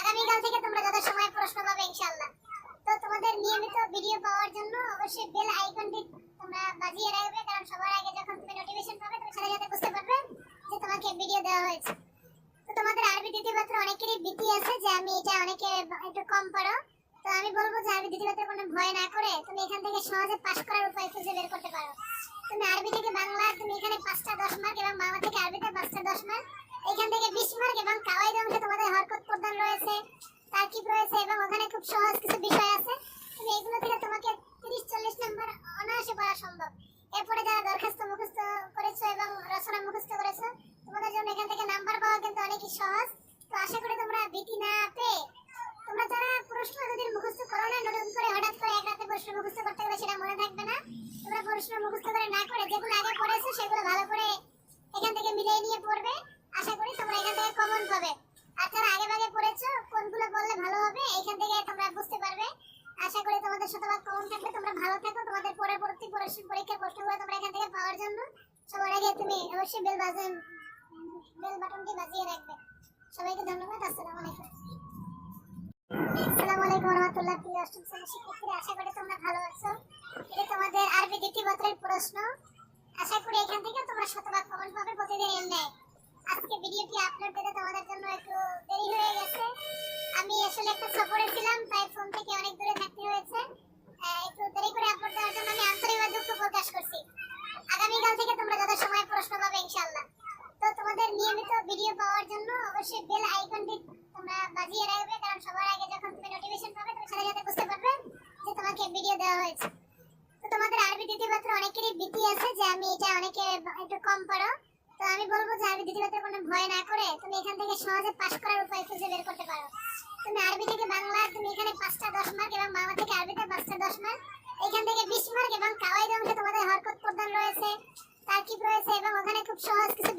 আগামীকাল থেকে তোমরা যত সময় প্রশ্ন পাবে তো তোমাদের নিয়মিত ভিডিও পাওয়ার জন্য অবশ্যই বেল আইকনটি তোমরা বাজিয়ে রাখবে কারণ সবার আগে যখন তুমি নোটিফিকেশন পাবে তুমি সাথে সাথে বুঝতে পারবে যে তোমাকে ভিডিও দেওয়া হয়েছে তো তোমাদের আরবি দ্বিতীয় পত্র অনেকেরই ভীতি আছে যে আমি এটা অনেকে একটু কম পারো। তো আমি বলব যে আরবি দ্বিতীয় পত্রে কোনো ভয় না করে তুমি এখান থেকে সহজে পাশ করার উপায় খুঁজে বের করতে পারো। তুমি আরবি থেকে বাংলা, তুমি এখানে পাঁচটা দশ মার্ক এবং বাংলা থেকে আরবিতে পাঁচটা দশ মার্ক এখান থেকে বিশ মার্ক এবং কাওয়াইদ অংশে তোমাদের হরকত প্রদান রয়েছে, তারকিব রয়েছে এবং ওখানে খুব সহজ কিছু বিষয় আছে। তুমি এগুলো থেকে তোমাকে তিরিশ, চল্লিশ নম্বর অনায়াসে পড়া সম্ভব। এরপরে যারা দরখাস্ত মুখস্থ করেছ এবং রচনা মুখস্থ করেছ, তোমাদের জন্য এখান থেকে নাম্বার পাওয়া কিন্তু অনেকই সহজ তো আশা করি তোমরা ভীতি না পেয়ে তোমরা যারা প্রশ্ন যদি মুখস্থ করো না নতুন করে হঠাৎ করে এক রাতে প্রশ্ন মুখস্থ করতে গেলে সেটা মনে থাকবে না। তোমরা প্রশ্ন মুখস্থ করে না করে যেগুলো আগে পড়েছো সেগুলো ভালো করে এখান থেকে মিলিয়ে নিয়ে পড়বে। আশা করি তোমরা এখান থেকে কমন পাবে। আর যারা আগে ভাগে পড়েছো, কোনগুলো পড়লে ভালো হবে, এখান থেকে তোমরা বুঝতে পারবে। আশা করি তোমাদের শতভাগ কমন থাকবে। তোমরা ভালো থাকো। তোমাদের পরবর্তী পরীক্ষা- পরীক্ষার প্রশ্নগুলো তোমরা এখান থেকে পাওয়ার জন্য সবার আগে তুমি অবশ্যই বেল বাজন বেল বাটনটি বাজিয়ে রাখবে। সবাইকে ধন্যবাদ। আসসালামু আলাইকুম। একটু দেরি হয়ে আগামীকাল থেকে তোমরা যত সময় প্রশ্ন পাবে, ইনশাআল্লাহ। তো তোমাদের নিয়মিত ভিডিও পাওয়ার জন্য অবশ্যই বেল আইকনটি তোমরা বাজিয়ে রাখবে কারণ সবার আগে যখন তুমি নোটিফিকেশন পাবে তুমি সাথে সাথে বুঝতে পারবে যে তোমাকে ভিডিও দেওয়া হয়েছে তো তোমাদের আরবি দ্বিতীয় পত্র অনেকেরই ভীতি আছে যে আমি এটা অনেকে একটু কম পারো। তো আমি বলব যে আরবি দ্বিতীয় পত্রে কোনো ভয় না করে তুমি এখান থেকে সহজে পাস করার উপায় খুঁজে বের করতে পারো। তুমি আরবি থেকে বাংলা, তুমি এখানে পাঁচটা দশ মার্ক এবং বাংলা থেকে আরবিতে পাঁচটা দশ মার্ক এখান থেকে বিশ মার্ক এবং কাওয়াইদ অংশে তোমাদের হরকত প্রদান রয়েছে, তারকিব রয়েছে এবং ওখানে খুব সহজ কিছু